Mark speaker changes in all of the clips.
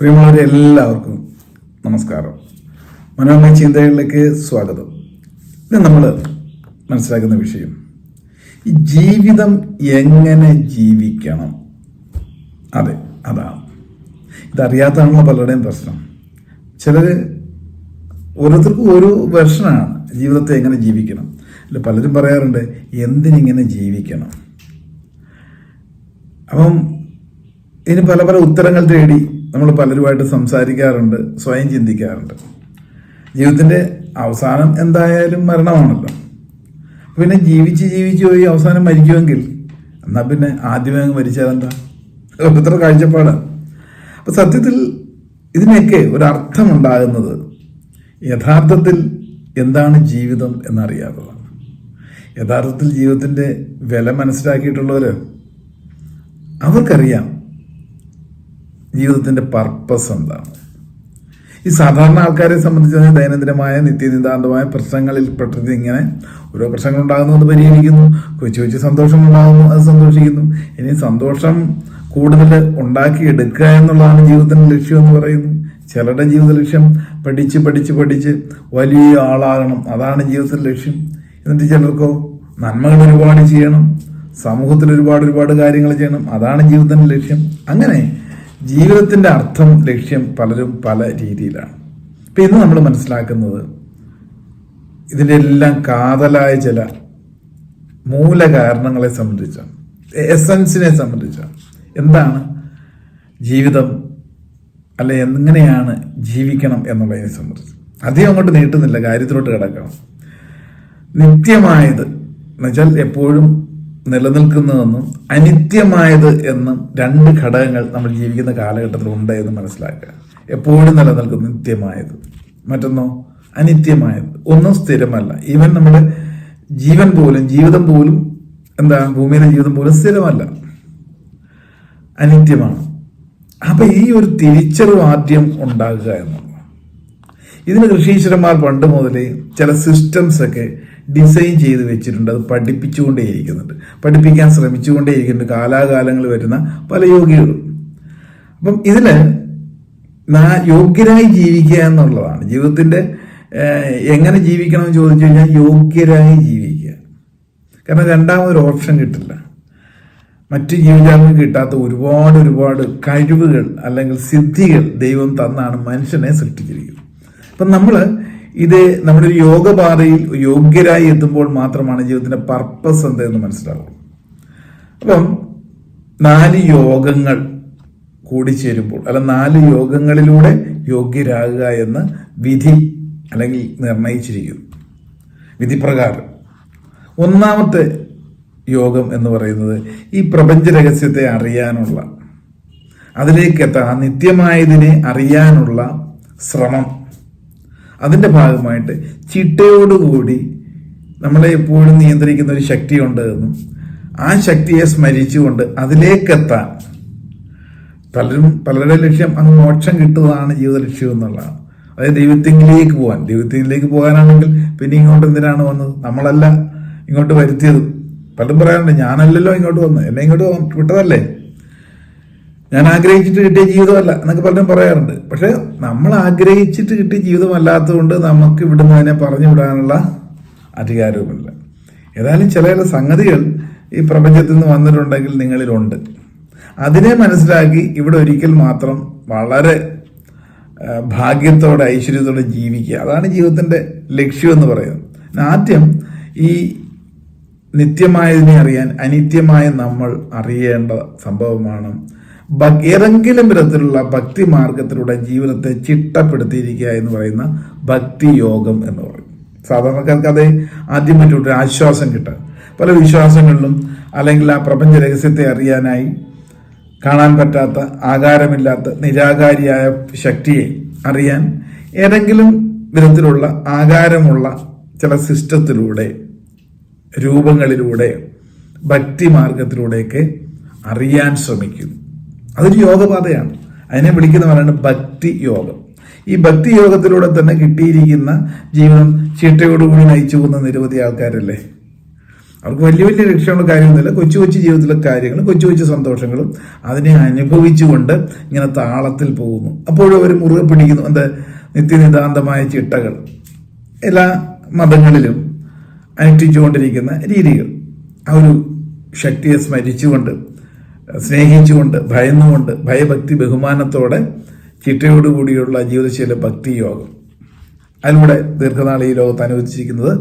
Speaker 1: പ്രിയമുള്ളവരെ എല്ലാവർക്കും നമസ്കാരം. മനോമ ചിന്തകളിലേക്ക് സ്വാഗതം. ഇന്ന് നമ്മൾ മനസ്സിലാക്കുന്ന വിഷയം ഈ ജീവിതം എങ്ങനെ ജീവിക്കണം? അതെ അതാണ്. ഇതറിയാത്തതാണല്ലോ പലരുടെയും പ്രശ്നം. ചിലർ ഓരോരുത്തർക്കും ഒരു വെർഷനാണ് ജീവിതത്തെ എങ്ങനെ ജീവിക്കണം. അല്ല പലരും പറയാറുണ്ട് എന്തിനിങ്ങനെ ജീവിക്കണം? അപ്പം ഇതിന് പല പല ഉത്തരങ്ങൾ തേടി നമ്മൾ പലരുമായിട്ട് സംസാരിക്കാറുണ്ട് സ്വയം ചിന്തിക്കാറുണ്ട്. ജീവിതത്തിന്റെ അവസാനം എന്തായാലും മരണമാണല്ലോ. പിന്നെ ജീവിച്ച് ജീവിച്ച് പോയി അവസാനം മരിക്കുമെങ്കിൽ എന്നാൽ പിന്നെ ആദ്യമേ അങ്ങ് മരിച്ചാൽ എന്താ ഓരോരുത്തരുടെ കാഴ്ചപ്പാടാണ് അപ്പം സത്യത്തിൽ ഇതിനൊക്കെ ഒരർത്ഥമുണ്ടാകുന്നത് യഥാർത്ഥത്തിൽ എന്താണ് ജീവിതം എന്നറിയാത്തതാണ്. യഥാർത്ഥത്തിൽ ജീവിതത്തിന്റെ വില മനസ്സിലാക്കിയിട്ടുള്ളവർ അവർക്കറിയാം ജീവിതത്തിന്റെ പർപ്പസ് എന്താണ്? ഈ സാധാരണ ആൾക്കാരെ സംബന്ധിച്ച് ദൈനംദിനമായ നിത്യനിതാന്തമായ പ്രശ്നങ്ങളിൽ പെട്ടത് ഇങ്ങനെ ഓരോ പ്രശ്നങ്ങൾ ഉണ്ടാകുന്നു അത് പരിഹരിക്കുന്നു. കൊച്ചു കൊച്ചു സന്തോഷം ഉണ്ടാകുന്നു അത് സന്തോഷിക്കുന്നു. ഇനി സന്തോഷം കൂടുതൽ ഉണ്ടാക്കിയെടുക്കുക എന്നുള്ളതാണ് ജീവിതത്തിന്റെ ലക്ഷ്യം എന്ന് പറയുന്നു. ചിലരുടെ ജീവിത ലക്ഷ്യം പഠിച്ച് പഠിച്ച് പഠിച്ച് വലിയ ആളാകണം. അതാണ് ജീവിതത്തിന്റെ ലക്ഷ്യം. എന്നിട്ട് ചിലർക്കോ നന്മകൾ ഒരുപാട് ചെയ്യണം. സമൂഹത്തിൽ ഒരുപാട് ഒരുപാട് കാര്യങ്ങൾ ചെയ്യണം. അതാണ് ജീവിതത്തിന്റെ ലക്ഷ്യം. അങ്ങനെ ജീവിതത്തിന്റെ അർത്ഥം ലക്ഷ്യം പലരും പല രീതിയിലാണ്. ഇപ്പം ഇന്ന് നമ്മൾ മനസ്സിലാക്കുന്നത് ഇതിന്റെ എല്ലാം കാതലായ ചില മൂലകാരണങ്ങളെ സംബന്ധിച്ചാണ്. എസൻസിനെ സംബന്ധിച്ചാണ്. എന്താണ് ജീവിതം അല്ലെ എങ്ങനെയാണ് ജീവിക്കണം എന്നുള്ളതിനെ സംബന്ധിച്ച്. അധികം അങ്ങോട്ട് നീട്ടുന്നില്ല കാര്യത്തിലോട്ട് കിടക്കണം. നിത്യമായത് എന്നുവെച്ചാൽ എപ്പോഴും നിലനിൽക്കുന്നതെന്നും അനിത്യമായത് എന്നും രണ്ട് ഘടകങ്ങൾ നമ്മൾ ജീവിക്കുന്ന കാലഘട്ടത്തിൽ ഉണ്ട് എന്ന് മനസ്സിലാക്കുക. എപ്പോഴും നിലനിൽക്കുന്ന നിത്യമായത്. മറ്റൊന്നോ? അനിത്യമായത്. ഒന്നും സ്ഥിരമല്ല. ഈവൻ നമ്മുടെ ജീവൻ പോലും ജീവിതം പോലും എന്താ ഭൂമിയിലെ ജീവിതം പോലും സ്ഥിരമല്ല. അനിത്യമാണ്. അപ്പൊ ഈ ഒരു തിരിച്ചറിവ് ആദ്യം ഉണ്ടാകുക എന്നുള്ളത്. ഇതിന് കൃഷീശ്വരന്മാർ പണ്ട് മുതലേ ചില സിസ്റ്റംസ് ഒക്കെ ഡിസൈൻ ചെയ്ത് വെച്ചിട്ടുണ്ട്. അത് പഠിപ്പിച്ചുകൊണ്ടേയിരിക്കുന്നുണ്ട്. പഠിപ്പിക്കാൻ ശ്രമിച്ചുകൊണ്ടേയിരിക്കുന്നുണ്ട്. കാലാകാലങ്ങൾ വരുന്ന പല യോഗികളും. അപ്പം ഇതിൽ യോഗ്യരായി ജീവിക്കുക എന്നുള്ളതാണ്. ജീവിതത്തിന്റെ എങ്ങനെ ജീവിക്കണം എന്ന് ചോദിച്ചു കഴിഞ്ഞാൽ യോഗ്യരായി ജീവിക്കുക. കാരണം രണ്ടാമതൊരു ഓപ്ഷൻ കിട്ടില്ല. മറ്റു ജീവജാലങ്ങൾക്ക് കിട്ടാത്ത ഒരുപാട് ഒരുപാട് കഴിവുകൾ അല്ലെങ്കിൽ സിദ്ധികൾ ദൈവം തന്നാണ് മനുഷ്യനെ സൃഷ്ടിച്ചിരിക്കുന്നത്. അപ്പം നമ്മൾ ഇത് നമ്മുടെ യോഗപാതയിൽ യോഗ്യരായി എത്തുമ്പോൾ മാത്രമാണ് ജീവിതത്തിന്റെ പർപ്പസ് എന്തെന്ന് മനസ്സിലാവുള്ളൂ. അപ്പം നാല് യോഗങ്ങൾ കൂടിച്ചേരുമ്പോൾ അല്ല നാല് യോഗങ്ങളിലൂടെ യോഗ്യരാകുക എന്ന് വിധി അല്ലെങ്കിൽ നിർണയിച്ചിരിക്കുന്നു. വിധിപ്രകാരം. ഒന്നാമത്തെ യോഗം എന്ന് പറയുന്നത് ഈ പ്രപഞ്ച രഹസ്യത്തെ അറിയാനുള്ള അതിലേക്ക് എത്താൻ നിത്യമായതിനെ അറിയാനുള്ള ശ്രമം. അതിന്റെ ഭാഗമായിട്ട് ചിട്ടയോടുകൂടി നമ്മളെ എപ്പോഴും നിയന്ത്രിക്കുന്ന ഒരു ശക്തിയുണ്ട് എന്നും ആ ശക്തിയെ സ്മരിച്ചുകൊണ്ട് അതിലേക്കെത്താൻ പലരും പലരുടെ ലക്ഷ്യം അങ്ങ് മോക്ഷം കിട്ടുന്നതാണ് ജീവിത ലക്ഷ്യം എന്നുള്ളതാണ്. അതായത് ദൈവത്തിങ്കിലേക്ക് പോകാൻ. ദൈവത്തിങ്കിലേക്ക് പോകാനാണെങ്കിൽ പിന്നെ ഇങ്ങോട്ട് എന്തിനാണ് വന്നത്? നമ്മളല്ല ഇങ്ങോട്ട് വരുത്തിയത്. പലരും പറയാറുണ്ട് ഞാനല്ലല്ലോ ഇങ്ങോട്ട് വന്നത്. എന്നെ ഇങ്ങോട്ട് വിട്ടതല്ലേ? ഞാൻ ആഗ്രഹിച്ചിട്ട് കിട്ടിയ ജീവിതമല്ല എന്നൊക്കെ പലരും പറയാറുണ്ട്. പക്ഷെ നമ്മൾ ആഗ്രഹിച്ചിട്ട് കിട്ടിയ ജീവിതമല്ലാത്തതുകൊണ്ട് നമുക്ക് ഇവിടുന്ന് തന്നെ പറഞ്ഞു വിടാനുള്ള അധികാരവുമില്ല. ഏതായാലും ചില ചില സംഗതികൾ ഈ പ്രപഞ്ചത്തിൽ നിന്ന് വന്നിട്ടുണ്ടെങ്കിൽ നിങ്ങളിലുണ്ട്. അതിനെ മനസ്സിലാക്കി ഇവിടെ ഒരിക്കൽ മാത്രം വളരെ ഭാഗ്യത്തോടെ ഐശ്വര്യത്തോടെ ജീവിക്കുക. അതാണ് ജീവിതത്തിന്റെ ലക്ഷ്യം എന്ന് പറയുന്നത്. ആദ്യം ഈ നിത്യമായതിനെ അറിയാൻ അനിത്യമായ നമ്മൾ അറിയേണ്ട സംഭവമാണ് ഏതെങ്കിലും വിധത്തിലുള്ള ഭക്തി മാർഗത്തിലൂടെ ജീവിതത്തെ ചിട്ടപ്പെടുത്തിയിരിക്കുക എന്ന് പറയുന്ന ഭക്തി യോഗം എന്ന് പറയും. സാധാരണക്കാർക്ക് അത് ആദ്യം മറ്റൊരു ആശ്വാസം കിട്ടുക പല വിശ്വാസങ്ങളിലും അല്ലെങ്കിൽ ആ പ്രപഞ്ച രഹസ്യത്തെ അറിയാനായി കാണാൻ പറ്റാത്ത ആകാരമില്ലാത്ത നിരാകാരിയായ ശക്തിയെ അറിയാൻ ഏതെങ്കിലും വിധത്തിലുള്ള ആകാരമുള്ള ചില സിസ്റ്റത്തിലൂടെ രൂപങ്ങളിലൂടെ ഭക്തി മാർഗത്തിലൂടെയൊക്കെ അറിയാൻ ശ്രമിക്കുന്നു അതൊരു യോഗപാതയാണ്. അതിനെ വിളിക്കുന്നവരാണ് ഭക്തി യോഗം. ഈ ഭക്തി യോഗത്തിലൂടെ തന്നെ കിട്ടിയിരിക്കുന്ന ജീവിതം ചിട്ടയോടുകൂടി നയിച്ചു പോകുന്ന നിരവധി ആൾക്കാരല്ലേ? അവർക്ക് വലിയ വലിയ ലക്ഷ്യമുള്ള കാര്യമൊന്നുമില്ല കൊച്ചു കൊച്ചു ജീവിതത്തിലെ കാര്യങ്ങളും കൊച്ചു കൊച്ചു സന്തോഷങ്ങളും അതിനെ അനുഭവിച്ചുകൊണ്ട് ഇങ്ങനെ താളത്തിൽ പോകുന്നു. അപ്പോഴും അവർ മുറുകെ പിടിക്കുന്നു. എന്താ? നിത്യനിതാന്തമായ ചിട്ടകൾ. എല്ലാ മതങ്ങളിലും അനുഷ്ഠിച്ചുകൊണ്ടിരിക്കുന്ന രീതികൾ. ആ ഒരു ശക്തിയെ സ്മരിച്ചുകൊണ്ട് സ്നേഹിച്ചുകൊണ്ട് ഭയന്നുകൊണ്ട് ഭയഭക്തി ബഹുമാനത്തോടെ ചിട്ടയോടുകൂടിയുള്ള ജീവിതശൈല ഭക്തി യോഗം അതിലൂടെ ദീർഘനാൾ ഈ ലോകത്ത് അനുവദിച്ചിരിക്കുന്നത്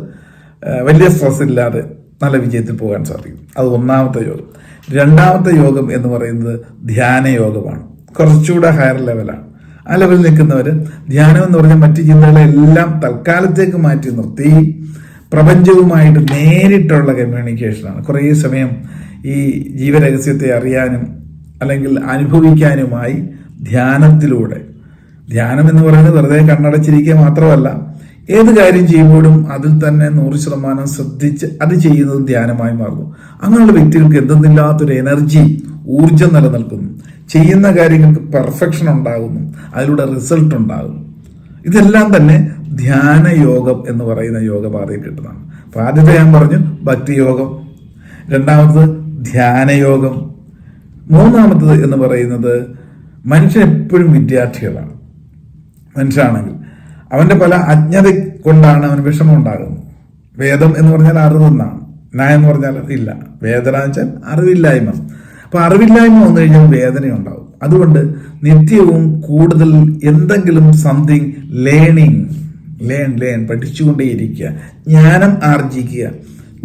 Speaker 1: വലിയ സ്ട്രെസ് ഇല്ലാതെ നല്ല വിജയത്തിൽ പോകാൻ സാധിക്കും. അത് ഒന്നാമത്തെ യോഗം. രണ്ടാമത്തെ യോഗം എന്ന് പറയുന്നത് ധ്യാന യോഗമാണ്. കുറച്ചുകൂടെ ഹയർ ലെവലാണ് ആ ലെവലിൽ നിൽക്കുന്നവർ ധ്യാനം എന്ന് പറഞ്ഞാൽ മറ്റു ചിന്തകളെല്ലാം തൽക്കാലത്തേക്ക് മാറ്റി നിർത്തി പ്രപഞ്ചവുമായിട്ട് നേരിട്ടുള്ള കമ്മ്യൂണിക്കേഷനാണ് കുറേ സമയം ഈ ജീവരഹസ്യത്തെ അറിയാനും അല്ലെങ്കിൽ അനുഭവിക്കാനുമായി ധ്യാനത്തിലൂടെ. ധ്യാനം എന്ന് പറയുന്നത് വെറുതെ കണ്ണടച്ചിരിക്കുക മാത്രമല്ല ഏത് കാര്യം ചെയ്യുമ്പോഴും അതിൽ തന്നെ നൂറ് ശതമാനം ശ്രദ്ധിച്ച് അത് ചെയ്യുന്നത് ധ്യാനമായി മാറുന്നു. അങ്ങനെയുള്ള വ്യക്തികൾക്ക് എന്തെന്നില്ലാത്തൊരു എനർജി ഊർജം നിലനിൽക്കുന്നു. ചെയ്യുന്ന കാര്യങ്ങൾക്ക് പെർഫെക്ഷൻ ഉണ്ടാകുന്നു. അതിലൂടെ റിസൾട്ട് ഉണ്ടാകും ഇതെല്ലാം തന്നെ ധ്യാന യോഗം എന്ന് പറയുന്ന യോഗപാതയിൽ കിട്ടുന്നതാണ് അപ്പൊ ആദ്യത്തെ ഞാൻ പറഞ്ഞു ഭക്തിയോഗം. രണ്ടാമത് ധ്യാനയോഗം. മൂന്നാമത്തത് എന്ന് പറയുന്നത് മനുഷ്യൻ എപ്പോഴും വിദ്യാർത്ഥികളാണ്. മനുഷ്യനാണെങ്കിൽ അവന്റെ പല അജ്ഞത കൊണ്ടാണ് അവന് വിഷമം ഉണ്ടാകുന്നത് വേദം എന്ന് പറഞ്ഞാൽ അറിവെന്നാണ്. ന്യായം എന്ന് പറഞ്ഞാൽ ഇല്ല വേദന എന്ന് വെച്ചാൽ അറിവില്ലായ്മ. അപ്പോൾ അറിവില്ലായ്മ വന്നു കഴിഞ്ഞാൽ വേദന ഉണ്ടാവും അതുകൊണ്ട് നിത്യവും കൂടുതൽ എന്തെങ്കിലും സംതിങ് ലേണിങ് ലേൺ ലേൺ പഠിച്ചുകൊണ്ടേയിരിക്കുക. ജ്ഞാനം ആർജിക്കുക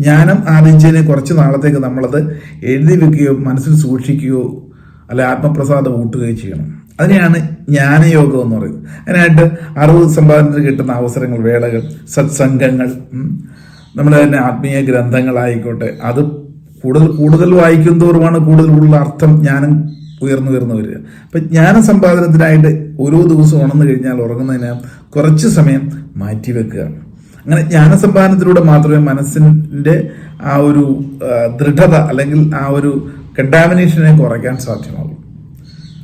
Speaker 1: ജ്ഞാനം ആർജിച്ചതിനെ കുറച്ച് നാളത്തേക്ക് നമ്മളത് എഴുതി വെക്കുകയോ മനസ്സിൽ സൂക്ഷിക്കുകയോ അല്ല ആത്മപ്രസാദം ഊട്ടുകയോ ചെയ്യണം. അതിനെയാണ് ജ്ഞാനയോഗം എന്ന് പറയുന്നത്. അതിനായിട്ട് അറിവ് സമ്പാദനത്തിന് കിട്ടുന്ന അവസരങ്ങൾ വേളകൾ സത്സംഗങ്ങൾ നമ്മുടെ തന്നെ ആത്മീയ ഗ്രന്ഥങ്ങളായിക്കോട്ടെ അത് കൂടുതൽ കൂടുതൽ വായിക്കും തോറുമാണ് കൂടുതൽ അർത്ഥം ജ്ഞാനം ഉയർന്നു ഉയർന്നു വരിക. അപ്പൊ ജ്ഞാന സമ്പാദനത്തിനായിട്ട് ഓരോ ദിവസവും ഉണർന്നു കഴിഞ്ഞാൽ ഉറങ്ങുന്നതിന് കുറച്ച് സമയം മാറ്റിവെക്കുക. അങ്ങനെ ജ്ഞാനസമ്പാദനത്തിലൂടെ മാത്രമേ മനസ്സിന്റെ ആ ഒരു ദൃഢത അല്ലെങ്കിൽ ആ ഒരു കണ്ടാമിനേഷനെ കുറയ്ക്കാൻ സാധ്യമാകൂ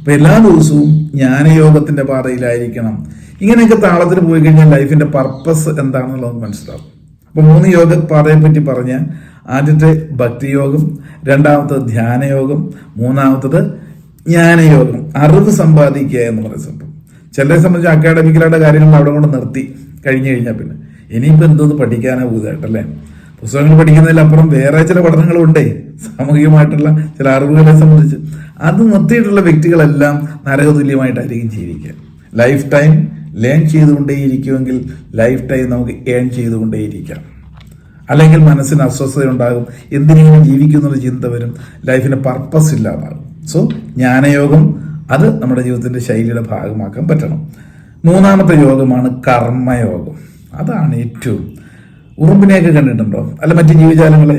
Speaker 1: അപ്പം എല്ലാ ദിവസവും ജ്ഞാനയോഗത്തിന്റെ പാതയിലായിരിക്കണം. ഇങ്ങനെയൊക്കെ താളത്തിൽ പോയി കഴിഞ്ഞാൽ ലൈഫിന്റെ പർപ്പസ് എന്താണെന്നുള്ളത് മനസ്സിലാവും. അപ്പോൾ മൂന്ന് യോഗ പാതയെപ്പറ്റി പറഞ്ഞ ആദ്യത്തെ ഭക്തിയോഗം രണ്ടാമത്തത് ധ്യാനയോഗം മൂന്നാമത്തത് ജ്ഞാനയോഗം അറിവ് സമ്പാദിക്കുക എന്ന് പറയുന്ന സംഭവം. ചിലരെ സംബന്ധിച്ച് അക്കാഡമിക്കലായിട്ട് കാര്യങ്ങൾ അവിടെ കൊണ്ട് നിർത്തി കഴിഞ്ഞു കഴിഞ്ഞാൽ പിന്നെ. ഇനിയിപ്പോൾ എന്തോന്ന് പഠിക്കാനാ പുതുതായിട്ടല്ലേ പുസ്തകങ്ങൾ പഠിക്കുന്നതിലപ്പുറം വേറെ ചില പഠനങ്ങളും ഉണ്ടേ. സാമൂഹികമായിട്ടുള്ള ചില അറിവുകളെ സംബന്ധിച്ച്. അത് നിർത്തിയിട്ടുള്ള വ്യക്തികളെല്ലാം നരകതുല്യമായിട്ടായിരിക്കും ജീവിക്കുക. ലൈഫ് ടൈം ലേൺ ചെയ്തുകൊണ്ടേയിരിക്കുമെങ്കിൽ ലൈഫ് ടൈം നമുക്ക് ഏൺ ചെയ്തുകൊണ്ടേയിരിക്കാം. അല്ലെങ്കിൽ മനസ്സിന് അസ്വസ്ഥത ഉണ്ടാകും. എന്തിനെങ്കിലും ജീവിക്കുന്ന ചിന്ത വരും. ലൈഫിന് പർപ്പസ് ഇല്ലാതാകും. സോ ജ്ഞാനയോഗം അത് നമ്മുടെ ജീവിതത്തിന്റെ ശൈലിയുടെ ഭാഗമാക്കാൻ പറ്റണം. മൂന്നാമത്തെ യോഗമാണ് കർമ്മയോഗം. അതാണ് ഏറ്റവും ഉറുമ്പിനെയൊക്കെ കണ്ടിട്ടുണ്ടോ? അല്ല മറ്റു ജീവജാലങ്ങളെ?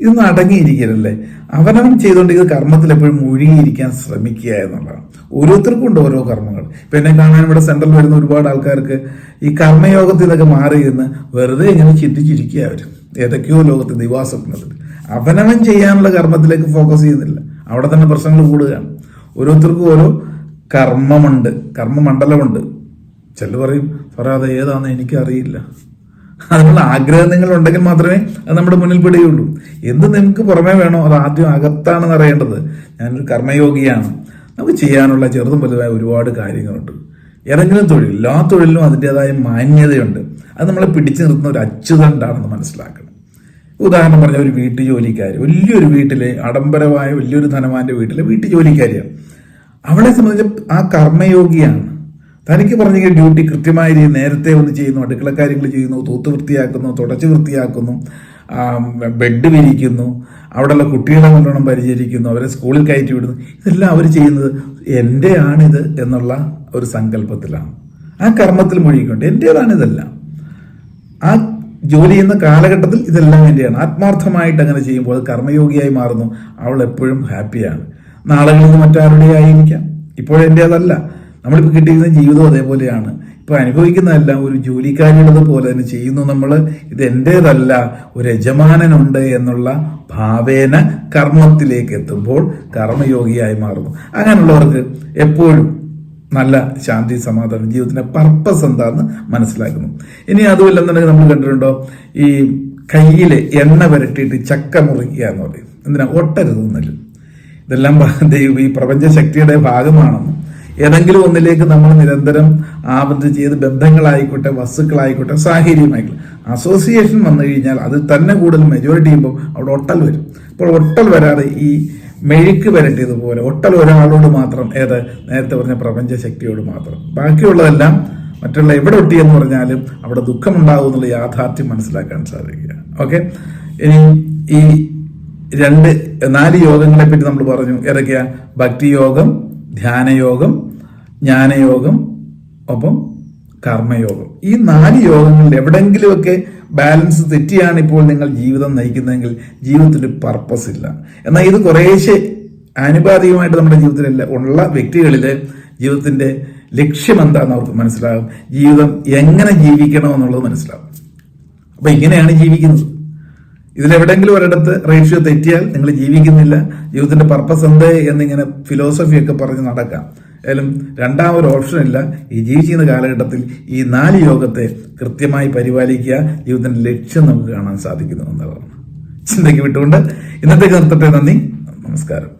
Speaker 1: ഇതൊന്നും അടങ്ങിയിരിക്കലല്ലേ? അവനവൻ ചെയ്തുകൊണ്ടിരിക്കുന്ന കർമ്മത്തിൽ എപ്പോഴും മുഴുകിയിരിക്കാൻ ശ്രമിക്കുക എന്നുള്ളതാണ്. ഓരോരുത്തർക്കും ഉണ്ട് ഓരോ കർമ്മങ്ങൾ. ഇപ്പം എന്നെ കാണാൻ ഇവിടെ സെൻട്രലിൽ വരുന്ന ഒരുപാട് ആൾക്കാർക്ക് ഈ കർമ്മയോഗത്തിൽ നിന്നൊക്കെ മാറി എന്ന് വെറുതെ ഇങ്ങനെ ചിന്തിച്ചിരിക്കുക അവർ ഏതൊക്കെയോ ലോകത്തെ ദിവാസ്വപ്നത്തിൽ അവനവൻ ചെയ്യാനുള്ള കർമ്മത്തിലേക്ക് ഫോക്കസ് ചെയ്യുന്നില്ല. അവിടെ തന്നെ പ്രശ്നങ്ങൾ കൂടുകയാണ്. ഓരോരുത്തർക്കും ഓരോ കർമ്മമുണ്ട്. കർമ്മമണ്ഡലമുണ്ട്. ചിലർ പറയും സാറേ അത് ഏതാണെന്ന് എനിക്കറിയില്ല അതിനുള്ള ആഗ്രഹം നിങ്ങൾ ഉണ്ടെങ്കിൽ മാത്രമേ അത് നമ്മുടെ മുന്നിൽ പെടുകയുള്ളൂ. എന്ത് നിങ്ങൾക്ക് പുറമേ വേണോ അത് ആദ്യം അകത്താണെന്ന് അറിയേണ്ടത് ഞാനൊരു കർമ്മയോഗിയാണ്. നമുക്ക് ചെയ്യാനുള്ള ചെറുതും വലുതായ ഒരുപാട് കാര്യങ്ങളുണ്ട്. ഏതെങ്കിലും തൊഴിൽ എല്ലാ തൊഴിലിനും അതിന്റെതായ മാന്യതയുണ്ട്. അത് നമ്മളെ പിടിച്ചു നിർത്തുന്ന ഒരു അച്യുതണ്ടാണെന്ന് മനസ്സിലാക്കണം. ഉദാഹരണം പറഞ്ഞ ഒരു വീട്ടു ജോലിക്കാരി വലിയൊരു വീട്ടിലെ ആഡംബരമായ വലിയൊരു ധനവാന്റെ വീട്ടിലെ വീട്ടു ജോലിക്കാരിയാണ്. അവളെ സംബന്ധിച്ച് ആ കർമ്മയോഗിയാണ്. തനിക്ക് പറഞ്ഞെങ്കിൽ ഡ്യൂട്ടി കൃത്യമായ രീതിയിൽ നേരത്തെ ഒന്ന് ചെയ്യുന്നു അടുക്കള കാര്യങ്ങൾ ചെയ്യുന്നു തൂത്ത് വൃത്തിയാക്കുന്നു തുടച്ച് വൃത്തിയാക്കുന്നു ബെഡ് വിരിക്കുന്നു അവിടെയുള്ള കുട്ടികളെ നല്ലോണം പരിചരിക്കുന്നു അവരെ സ്കൂളിൽ കയറ്റി വിടുന്നു. ഇതെല്ലാം അവർ ചെയ്യുന്നത് എന്റെ ആണിത് എന്നുള്ള ഒരു സങ്കല്പത്തിലാണ്. ആ കർമ്മത്തിൽ മുഴുകിക്കൊണ്ട് എന്റേതാണ് ഇതെല്ലാം? ആ ജോലി ചെയ്യുന്ന കാലഘട്ടത്തിൽ ഇതെല്ലാം എന്റെയാണ് ആത്മാർത്ഥമായിട്ട് അങ്ങനെ ചെയ്യുമ്പോൾ അത് കർമ്മയോഗിയായി മാറുന്നു. അവൾ എപ്പോഴും ഹാപ്പിയാണ് നാളുകളിൽ നിന്ന് മറ്റാരുടെ ആയിരിക്കാം ഇപ്പോഴെന്റേതല്ല നമ്മളിപ്പോൾ കിട്ടിയിരുന്ന ജീവിതം അതേപോലെയാണ്. ഇപ്പോൾ അനുഭവിക്കുന്നതെല്ലാം ഒരു ജോലിക്കാരിയുള്ളത് പോലെ തന്നെ ചെയ്യുന്നു നമ്മൾ ഇത് എന്റേതല്ല ഒരു യജമാനനുണ്ട് എന്നുള്ള ഭാവേന കർമ്മത്തിലേക്ക് എത്തുമ്പോൾ കർമ്മയോഗിയായി മാറുന്നു. അങ്ങനെയുള്ളവർക്ക് എപ്പോഴും നല്ല ശാന്തി സമാധാനം ജീവിതത്തിന്റെ പർപ്പസ് എന്താണെന്ന് മനസ്സിലാക്കുന്നു. ഇനി അതുമില്ലെന്നുണ്ടെങ്കിൽ നമ്മൾ കണ്ടിട്ടുണ്ടോ? ഈ കയ്യിൽ എണ്ണ പുരട്ടിയിട്ട് ചക്ക മുറിക്കുക എന്ന് പറയും. എന്തിനാ? ഒട്ടരുതെന്നല്ലോ ഇതെല്ലാം ദൈവം ഈ പ്രപഞ്ച ശക്തിയുടെ ഭാഗമാണെന്നും ഏതെങ്കിലും ഒന്നിലേക്ക് നമ്മൾ നിരന്തരം ആബദ്ധ ചെയ്ത് ബന്ധങ്ങളായിക്കോട്ടെ വസ്തുക്കളായിക്കോട്ടെ സാഹചര്യമായിക്കോട്ടെ. അസോസിയേഷൻ വന്നു കഴിഞ്ഞാൽ അത് തന്നെ കൂടുതൽ മെജോറിറ്റി ചെയ്യുമ്പോൾ അവിടെ ഒട്ടൽ വരും. അപ്പോൾ ഒട്ടൽ വരാതെ ഈ മെഴുക്ക് വരട്ടിയതുപോലെ ഒട്ടൽ ഒരാളോട് മാത്രം ഏത് നേരത്തെ പറഞ്ഞ പ്രപഞ്ച ശക്തിയോട് മാത്രം. ബാക്കിയുള്ളതെല്ലാം മറ്റുള്ള എവിടെ ഒട്ടിയെന്ന് പറഞ്ഞാലും അവിടെ ദുഃഖമുണ്ടാകും എന്നുള്ള യാഥാർത്ഥ്യം മനസ്സിലാക്കാൻ സാധിക്കുക. ഓക്കെ ഇനി ഈ രണ്ട് നാല് യോഗങ്ങളെ പറ്റി നമ്മൾ പറഞ്ഞു. ഏതൊക്കെയാ? ഭക്തിയോഗം ധ്യാനയോഗം ജ്ഞാനയോഗം ഒപ്പം കർമ്മയോഗം. ഈ നാല് യോഗങ്ങളിൽ എവിടെങ്കിലുമൊക്കെ ബാലൻസ് തെറ്റിയാണ് ഇപ്പോൾ നിങ്ങൾ ജീവിതം നയിക്കുന്നതെങ്കിൽ ജീവിതത്തിൽ പർപ്പസ് ഇല്ല. എന്നാൽ ഇത് കുറേശ്ശെ ആനുപാതികമായിട്ട് നമ്മുടെ ജീവിതത്തിൽ ഉള്ള വ്യക്തികളിൽ ജീവിതത്തിന്റെ ലക്ഷ്യം എന്താണെന്ന് അവർക്ക് മനസ്സിലാകും. ജീവിതം എങ്ങനെ ജീവിക്കണമെന്നുള്ളത് മനസ്സിലാകും. അപ്പൊ ഇങ്ങനെയാണ് ജീവിക്കുന്നത്. ഇതിലെവിടെങ്കിലും ഒരിടത്ത് റേഷ്യോ തെറ്റിയാൽ നിങ്ങൾ ജീവിക്കുന്നില്ല. ജീവിതത്തിന്റെ പർപ്പസ് എന്ത് എന്നിങ്ങനെ ഫിലോസഫിയൊക്കെ പറഞ്ഞ് നടക്കാം. ഏതായാലും രണ്ടാമൊരു ഓപ്ഷൻ ഇല്ല. ഈ ജീവിച്ചിരുന്ന കാലഘട്ടത്തിൽ ഈ നാല് യോഗത്തെ കൃത്യമായി പരിപാലിക്കുക ജീവിതത്തിന്റെ ലക്ഷ്യം നമുക്ക് കാണാൻ സാധിക്കുന്നു എന്നുള്ളതാണ്. ചിന്തയ്ക്ക് വിട്ടുകൊണ്ട് ഇന്നത്തേക്ക് നിർത്തട്ടെ. നന്ദി. നമസ്കാരം.